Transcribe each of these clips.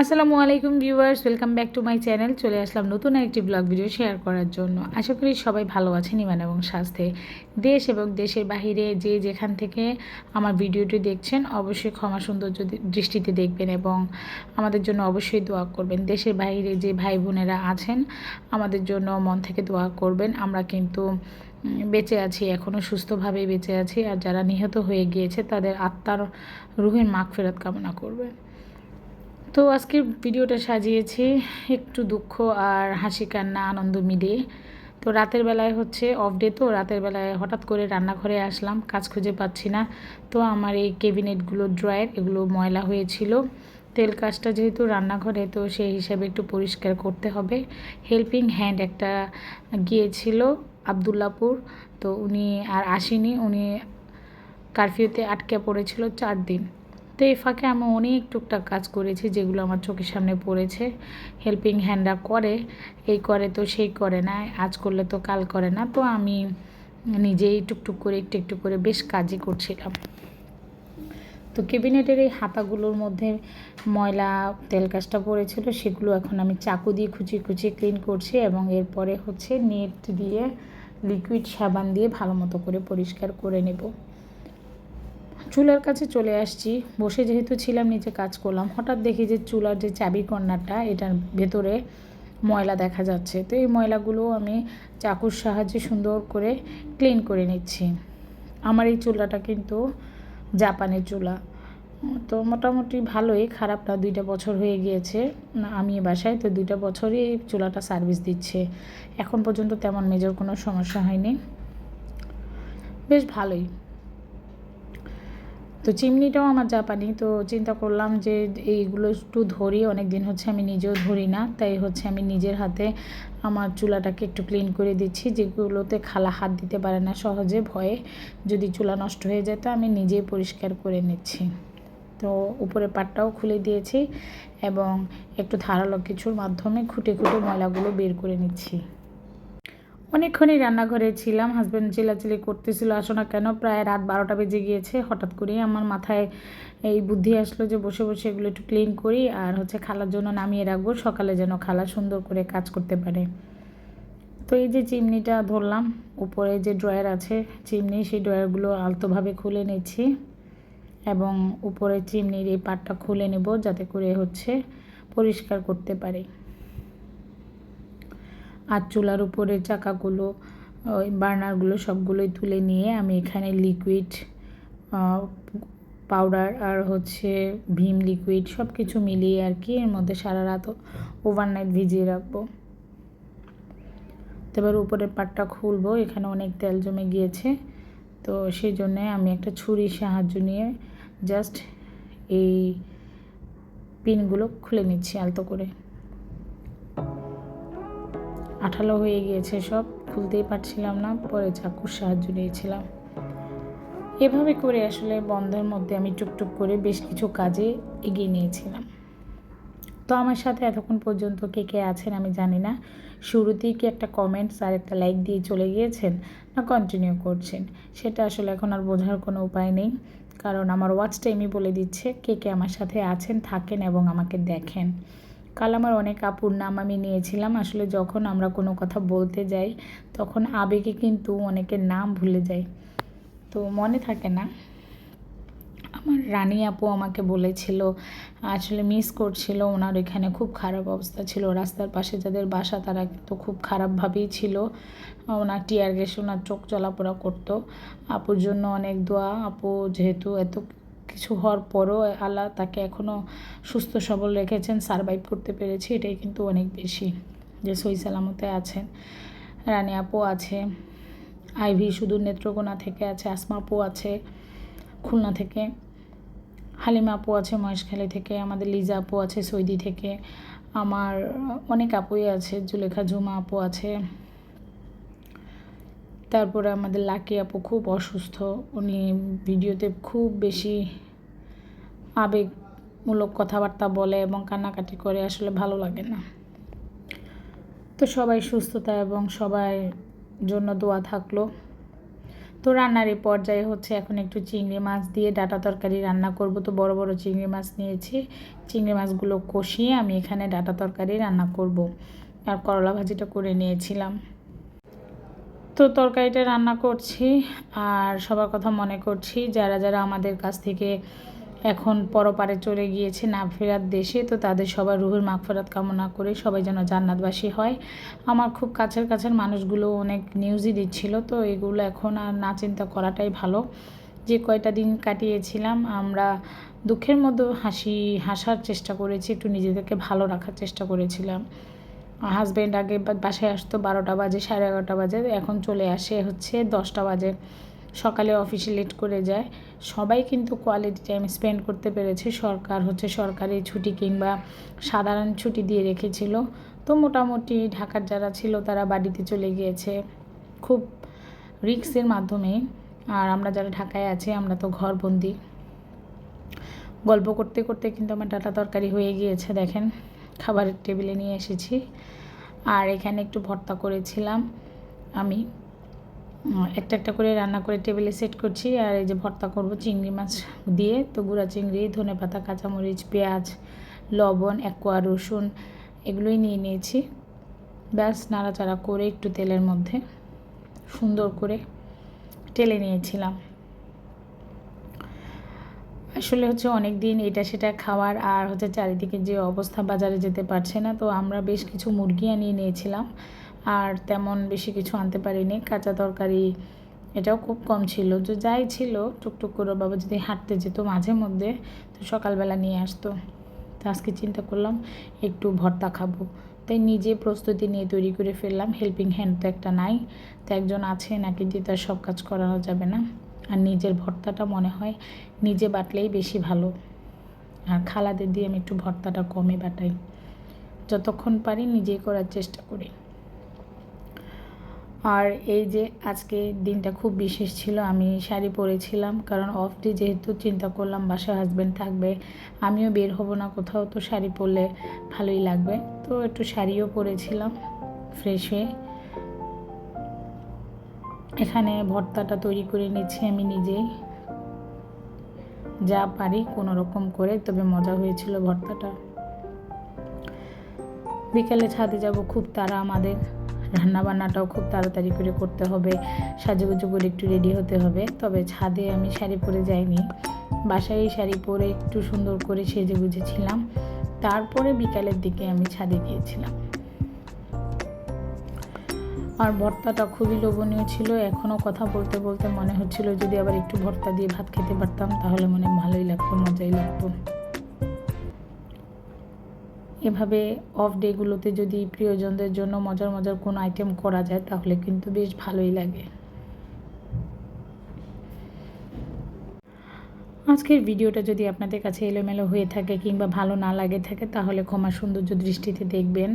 আসসালামু আলাইকুম viewers, welcome back to my channel. চলে আসলাম নতুন একটি ব্লগ ভিডিও শেয়ার করার জন্য। আশা করি সবাই ভালো আছেন ইমান এবং স্বাস্থ্যে। দেশ এবং দেশের বাহিরে যে যেখান থেকে আমার ভিডিওটি দেখছেন, অবশ্যই ক্ষমা সুন্দর যদি দৃষ্টিতে দেখবেন এবং আমাদের জন্য অবশ্যই দোয়া করবেন। দেশের বাইরে যে ভাই বোনেরা আছেন, আমাদের জন্য মন থেকে দোয়া করবেন। আমরা কিন্তু বেঁচে আছি এখনও সুস্থভাবেই বেঁচে আছি। আর যারা নিহত হয়ে গিয়েছে, তাদের আত্মার রুহের মাগ ফেরত কামনা করবেন। তো আজকে ভিডিওটা সাজিয়েছি একটু দুঃখ আর হাসি কান্না আনন্দ মিলিয়ে। তো রাতের বেলায় হচ্ছে অফ ডে তো রাতের বেলায় হঠাৎ করে রান্নাঘরে আসলাম, কাজ খুঁজে পাচ্ছি না। তো আমার এই কেবিনেটগুলো ড্রয়ার, এগুলো ময়লা হয়েছিল। তেল কাজটা যেহেতু রান্নাঘরে, তো সেই হিসাবে একটু পরিষ্কার করতে হবে। হেল্পিং হ্যান্ড একটা গিয়েছিল আবদুল্লাপুর, তো উনি আর আসেনি। উনি কারফিউতে আটকে পড়েছিল চার দিন। তো এই ফাঁকে আমি অনেক টুকটাক কাজ করেছি যেগুলো আমার চোখের সামনে পড়েছে। হেল্পিং হ্যান্ডরা করে, এই করে তো সেই করে না, আজ করলে তো কাল করে না। তো আমি নিজেই টুকটুক করে, একটু একটু করে বেশ কাজই করছিলাম। তো ক্যাবিনেটের এই হাতাগুলোর মধ্যে ময়লা, তেল কাজটা পড়েছিল, সেগুলো এখন আমি চাকু দিয়ে খুঁচিয়ে খুঁচিয়ে ক্লিন করছি এবং এরপরে হচ্ছে নেট দিয়ে লিকুইড সাবান দিয়ে ভালো মতো করে পরিষ্কার করে নেব। চুলার কাছে চলে আসছি। বসে যেহেতু ছিলাম, নিচে কাজ করলাম। হঠাৎ দেখি যে চুলার যে চাবি কর্নারটা, এটার ভেতরে ময়লা দেখা যাচ্ছে। তো এই ময়লাগুলো আমি চাকুর সাহায্যে সুন্দর করে ক্লিন করে নিচ্ছি। আমার এই চুলাটা কিন্তু জাপানের চুলা। তো মোটামুটি ভালোই, খারাপ না, দুইটা বছর হয়ে গিয়েছে। আমি বাসায়, তো দুইটা বছরই এই চুলাটা সার্ভিস দিচ্ছে। এখন পর্যন্ত তেমন মেজর কোনো সমস্যা হয়নি। বেশ ভালোই। তো চিমনিটাও আমার জাপানি, তো চিন্তা করলাম যে এইগুলো একটু ধরি অনেক দিন হচ্ছে আমি নিজেও ধরি না, তাই হচ্ছে আমি নিজের হাতে আমার চুলাটাকে একটু ক্লিন করে দিচ্ছি, যেগুলোতে খালা হাত দিতে পারে না সহজে, ভয়ে যদি চুলা নষ্ট হয়ে যায় তো আমি নিজেই পরিষ্কার করে নিচ্ছি। তো উপরে পাটটাও খুলে দিয়েছি এবং একটু ধারালো কিছুর মাধ্যমে খুঁটে খুঁটে ময়লাগুলো বের করে নিচ্ছি। অনেকক্ষণই রান্নাঘরে ছিলাম হাজব্যান্ড চিলাচিলি করতেছিল, আসো না কেন? প্রায় রাত বারোটা বেজে গিয়েছে, হঠাৎ করেই আমার মাথায় এই বুদ্ধি আসলো যে বসে বসে এগুলো একটু ক্লিন করি আর হচ্ছে খালার জন্য নামিয়ে রাখব, সকালে যেন খালা সুন্দর করে কাজ করতে পারে। তো এই যে চিমনিটা ধরলাম, উপরে যে ড্রয়ার আছে চিমনি, সেই ড্রয়ারগুলো আলতোভাবে খুলে নিচ্ছি এবং উপরে চিমনির এই পাটটা খুলে নেব যাতে করে হচ্ছে পরিষ্কার করতে পারি। আর চুলার উপরে চাকাগুলো, ওই বার্নারগুলো সবগুলোই তুলে নিয়ে আমি এখানে লিকুইড পাউডার আর হচ্ছে ভীম লিকুইড সব কিছু মিলিয়ে আর কি এর মধ্যে সারা রাত ওভারনাইট ভিজিয়ে রাখব। তো এবার উপরের পাটটা খুলবো, এখানে অনেক তেল জমে গিয়েছে। তো সেই জন্যে আমি একটা ছুরির সাহায্য নিয়ে জাস্ট এই পিনগুলো খুলে নিচ্ছি আলতো করে। আঠালো হয়ে গিয়েছে সব, খুলতেই পারছিলাম না, পরে চাকুর সাহায্য নিয়েছিলাম। এভাবে করে আসলে বন্ধের মধ্যে আমি টুকটুক করে বেশ কিছু কাজে এগিয়ে নিয়েছিলাম। তো আমার সাথে এতক্ষণ পর্যন্ত কে কে আছেন আমি জানি না। শুরুতেই কি একটা কমেন্টস আর একটা লাইক দিয়ে চলে গিয়েছেন না কন্টিনিউ করছেন? সেটা আসলে এখন আর বোঝার কোনো উপায় নেই। কারণ আমার ওয়াচ টাইমই বলে দিচ্ছে কে কে আমার সাথে আছেন, থাকেন এবং আমাকে দেখেন। কাল আমার অনেক আপুর নাম আমি নিয়েছিলাম। আসলে যখন আমরা কোনো কথা বলতে যাই, তখন আবেগে কিন্তু অনেকের নাম ভুলে যাই। তো মনে থাকে না? আমার রানী আপু আমাকে বলেছিল, আসলে মিস করছিল, ওনার এখানে খুব খারাপ অবস্থা ছিল। রাস্তার পাশে যাদের বাসা, তারা কিন্তু খুব খারাপভাবেই ছিল। ওনার টিয়ার গ্যাস ওনার চোখ চলাপড়া করতো। আপুর জন্য অনেক দোয়া। আপু যেহেতু এত কিছু হওয়ার পরও আল্লাহ তাকে এখনও সুস্থ, সবল রেখেছেন সারভাইভ করতে পেরেছি, এটাই কিন্তু অনেক বেশি যে সই সালামতে আছেন। রানী আপু আছে আইভি শুধু নেত্রকোনা থেকে আছে, আসমা আপু আছে, খুলনা থেকে, হালিমা আপু আছে, মহেশখালী থেকে, আমাদের লিজা আপু আছে, সৌদি থেকে, আমার অনেক আপুই আছে, জুলেখা, জুমা আপু আছে তারপরে আমাদের লাকি আপু খুব অসুস্থ। উনি ভিডিওতে খুব বেশি আবেগমূলক কথাবার্তা বলে এবং কান্নাকাটি করে, আসলে ভালো লাগে না। তো সবাই সুস্থতা এবং সবার জন্য দোয়া থাকল। তো রান্নার এই পর্যায়ে হচ্ছে এখন একটু চিংড়ি মাছ দিয়ে ডাটা তরকারি রান্না করব। তো বড় বড় চিংড়ি মাছ নিয়েছি। চিংড়ি মাছগুলো কষিয়ে আমি এখানে ডাটা তরকারি রান্না করব। আর করলা ভাজিটা করে নিয়েছিলাম। তো তরকারিটা রান্না করছি আর সবার কথা মনে করছি, যারা যারা আমাদের কাছ থেকে এখন পরপারে চলে গিয়েছে না ফেরার দেশে, তো তাদের সবার রুহুর মাগফেরাত কামনা করে সবাই যেন জান্নাতবাসী হয়। আমার খুব কাছের কাছের মানুষগুলো অনেক নিউজই দিচ্ছিল, তো এগুলো এখন আর না চিন্তা করাটাই ভালো। যে কয়টা দিন কাটিয়েছিলাম, আমরা দুঃখের মধ্যে হাসি, হাসার চেষ্টা করেছি, একটু নিজেদেরকে ভালো রাখার চেষ্টা করেছিলাম। হাজব্যান্ড আগে বাসায় আসতো বারোটা বাজে, সাড়ে এগারোটা বাজে। এখন চলে আসে হচ্ছে দশটা বাজে। সকালে অফিসে লেট করে যায়। সবাই কিন্তু কোয়ালিটি টাইম স্পেন্ড করতে পেরেছে। সরকার হচ্ছে সরকারি ছুটি কিংবা সাধারণ ছুটি দিয়ে রেখেছিল। তো মোটামুটি ঢাকার যারা ছিল তারা বাড়িতে চলে গিয়েছে। খুব রিক্সের মাধ্যমে। আর আমরা যারা ঢাকায় আছি, আমরা তো ঘরবন্দি। গল্প করতে করতে কিন্তু আমার ডাটা তরকারি হয়ে গিয়েছে, দেখেন। খাবারের টেবিলে নিয়ে এসেছি। আর এখানে একটু ভর্তা করেছিলাম। আমি একটা একটা করে রান্না করে টেবিলে সেট করছি। আর এই যে ভর্তা করব চিংড়ি মাছ দিয়ে, তো গুঁড়া চিংড়ি, ধনে পাতা, কাঁচামরিচ, পেঁয়াজ, লবণ, একোয়া, রসুন এগুলোই নিয়ে নিয়েছি। ব্যাস, নাড়াচাড়া করে একটু তেলের মধ্যে সুন্দর করে টেলে নিয়েছিলাম। আসলে হচ্ছে অনেক দিন এটা সেটা খাওয়ার আর হচ্ছে চারিদিকে যে অবস্থা বাজারে যেতে পারছে না, তো আমরা বেশ কিছু মুরগি আনিয়ে নিয়েছিলাম আর তেমন বেশি কিছু আনতে পারিনি। কাঁচা তরকারি এটাও খুব কম ছিল। যে যাই ছিল, টুকটুক করে বাবা যদি হাঁটতে যেত মাঝে মধ্যে, তো সকালবেলা নিয়ে আসতো। তো আজকে চিন্তা করলাম, একটু ভর্তা খাব। তাই নিজে প্রস্তুতি নিয়ে তৈরি করে ফেললাম। হেল্পিং হ্যান্ড তো একটা নাই। তো একজন আছে নাকি দিয়ে তার সব কাজ করানো যাবে না। আর নিজের ভর্তাটা মনে হয় নিজে বাটলেই বেশি ভালো। আর খালাদের দিয়ে আমি একটু ভর্তাটা কমে বাটাই। যতক্ষণ পারি নিজেই করার চেষ্টা করি। আর এই যে আজকে দিনটা খুব বিশেষ ছিল, আমি শাড়ি পরেছিলাম, কারণ অফ ডে যেহেতু চিন্তা করলাম বাসায় হাজব্যান্ড থাকবে, আমিও বের হব না কোথাও, তো শাড়ি পরলে ভালোই লাগবে। তো একটু শাড়িও পরেছিলাম ফ্রেশ হয়ে। এখানে ভর্তাটা তৈরি করে নিচ্ছি আমি নিজেই যা পারি কোনো রকম করে, তবে মজা হয়েছিল ভর্তাটা। বিকেলে ছাদে যাব, খুব তারা আমাদের। রান্না বান্নাটাও খুব তাড়াতাড়ি করে করতে হবে। সাজুগুজু করে একটু রেডি হতে হবে। তবে ছাদে আমি শাড়ি পরে যাইনি। বাসায় শাড়ি পরে একটু সুন্দর করে সেজে গুজেছিলাম তারপরে বিকালের দিকে আমি ছাদে গিয়েছিলাম। আর ভর্তাটা খুবই লোভনীয় ছিল। এখনও কথা বলতে বলতে মনে হচ্ছিল যদি আবার একটু ভর্তা দিয়ে ভাত খেতে পারতাম, তাহলে মনে ভালোই লাগতো, মজাই লাগতো। এভাবে অফ ডেগুলোতে যদি প্রিয়জনদের জন্য মজার মজার কোনো আইটেম করা যায়, তাহলে কিন্তু বেশ ভালোই লাগে। আজকের ভিডিওটা যদি আপনাদের কাছে এলোমেলো হয়ে থাকে কিংবা ভালো না লাগে থাকে, তাহলে ক্ষমা সৌন্দর্য দৃষ্টিতে দেখবেন।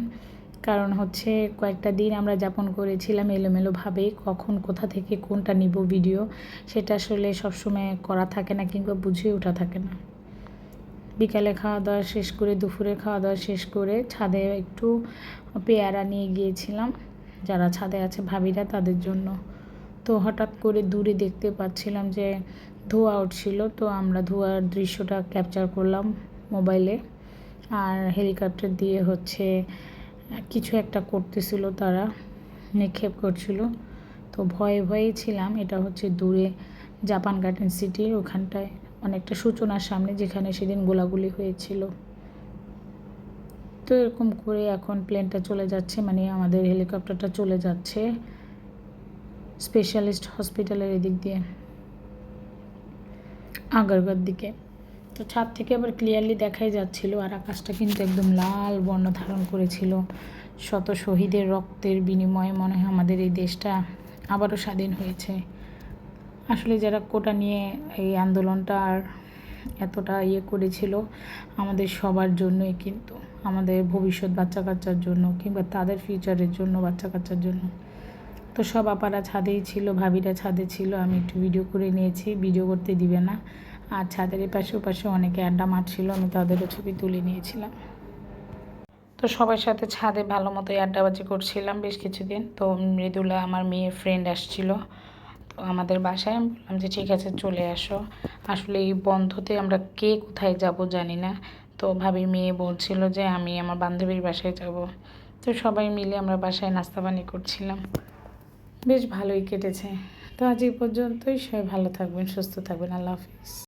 কারণ হচ্ছে কয়েকটা দিন আমরা যাপন করেছিলাম এলোমেলোভাবে কখন কোথা থেকে কোনটা নিব ভিডিও, সেটা আসলে সবসময় করা থাকে না কিংবা বুঝে ওঠা থাকে না। বিকালে খাওয়া দাওয়া শেষ করে, দুপুরে খাওয়া দাওয়া শেষ করে ছাদে একটু পেয়ারা নিয়ে গিয়েছিলাম। যারা ছাদে আছে ভাবিরা তাদের জন্য। তো হঠাৎ করে দূরে দেখতে পাচ্ছিলাম যে ধোঁয়া উঠছিল, তো আমরা ধোঁয়ার দৃশ্যটা ক্যাপচার করলাম মোবাইলে। আর হেলিকপ্টার দিয়ে হচ্ছে কিছু একটা করতেছিল তারা, নিক্ষেপ করছিল। তো ভয়ে ভয়েই ছিলাম, এটা হচ্ছে দূরে জাপান গার্ডেন সিটির ওখানটায় অনেকটা সূচনার সামনে যেখানে সেদিন গোলাগুলি হয়েছিল। তো এরকম করে এখন প্লেনটা চলে যাচ্ছে মানে আমাদের হেলিকপ্টারটা চলে যাচ্ছে স্পেশালিস্ট হসপিটালের এদিক দিয়ে, আগারগার দিকে। তো ছাদ থেকে আবার ক্লিয়ারলি দেখাই যাচ্ছিল আর আকাশটা কিন্তু একদম লাল বর্ণ ধারণ করেছিল। শত শহীদের রক্তের বিনিময়ে মনে হয় আমাদের এই দেশটা আবারও স্বাধীন হয়েছে। আসলে যারা কোটা নিয়ে এই আন্দোলনটা আর এতটা ইয়ে করেছিল, আমাদের সবার জন্যই কিন্তু, আমাদের ভবিষ্যৎ বাচ্চা কাচ্চার জন্য কিংবা তাদের ফিউচারের জন্য বাচ্চা কাচ্চার জন্য। তো সব আপারা ছাদেই ছিল, ভাবিরা ছাদে ছিল, আমি একটু ভিডিও করে নিয়েছি ভিডিও করতে দিবে না। আর ছাদের পাশে পাশে অনেকে আড্ডা মারছিল, আমি তাদেরও ছবি তুলে নিয়েছিলাম। তো সবার সাথে ছাদে ভালো মতোই আড্ডাবাজি করছিলাম বেশ কিছুদিন। তো মৃদুলা আমার মেয়ের ফ্রেন্ড আসছিল। তো আমাদের বাসায় আমি বললাম যে, ঠিক আছে, চলে আসো। আসলে এই বন্ধতে আমরা কে কোথায় যাব জানি না। তো ভাবি মেয়ে বলছিল যে, আমি আমার বান্ধবীর বাসায় যাব। তো সবাই মিলে আমরা বাসায় নাস্তা পানি করছিলাম। বেশ ভালোই কেটেছে। তো আজ এই পর্যন্তই। সবাই ভালো থাকবেন, সুস্থ থাকবেন। আল্লাহ হাফিজ।